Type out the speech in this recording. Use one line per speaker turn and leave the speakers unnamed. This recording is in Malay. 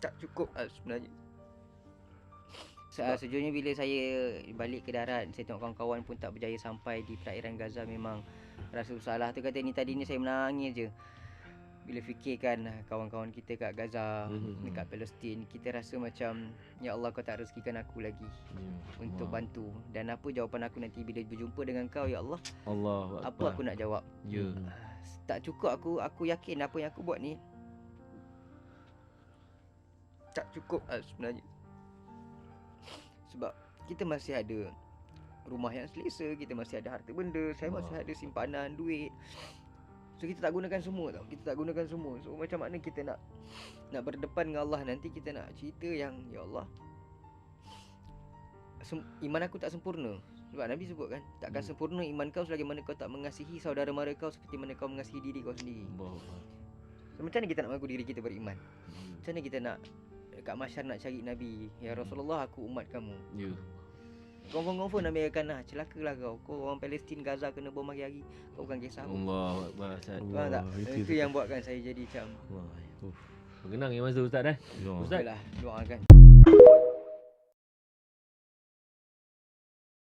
Tak cukup lah sebenarnya Se- Sejujurnya bila saya balik ke darat Saya tengok kawan-kawan pun tak berjaya sampai di perairan Gaza Memang rasa bersalah tu kata ni tadi ni saya menangis je Bila fikirkan kawan-kawan kita kat Gaza
Mhm.
Dekat Palestin Kita rasa macam Ya Allah kau tak rezekikan aku lagi
Ya.
Untuk
Allah.
bantu Dan apa jawapan aku nanti bila berjumpa dengan kau Ya Allah
Allah
Apa aku nak jawab
Ya.
Hmm.
Ah, Tak cukup aku Aku yakin apa yang aku buat ni Tak cukup lah sebenarnya. Sebab kita masih ada Rumah yang selesa Kita masih ada harta benda Saya masih ada simpanan duit. So kita tak gunakan semua tau. Kita tak gunakan semua. So macam mana kita nak Nak berdepan dengan Allah? Nanti kita nak cerita yang Ya Allah sem- Iman aku tak sempurna. Sebab Nabi sebut kan Takkan
Hmm.
sempurna iman kau Selagi mana kau tak mengasihi Saudara mara kau Seperti mana kau mengasihi diri kau sendiri.
Allah.
so, Macam mana kita nak mengaku diri kita beriman?
Ya.
Macam mana kita nak Dekat masyar nak cari Nabi Ya Rasulullah aku umat kamu
Ya.
Confirm-confirm Nabi akan nah Celakalah kau Kau orang Palestin Gaza kena bom hari-hari Kau bukan kisah aku
Allah Akbar.
Faham tak?
itu
Itu,
tu.
yang buatkan saya jadi macam
Allah.
Uff.
Mengenang ya masa Ustaz eh?
Ya.
Ustaz.
Itulah doakan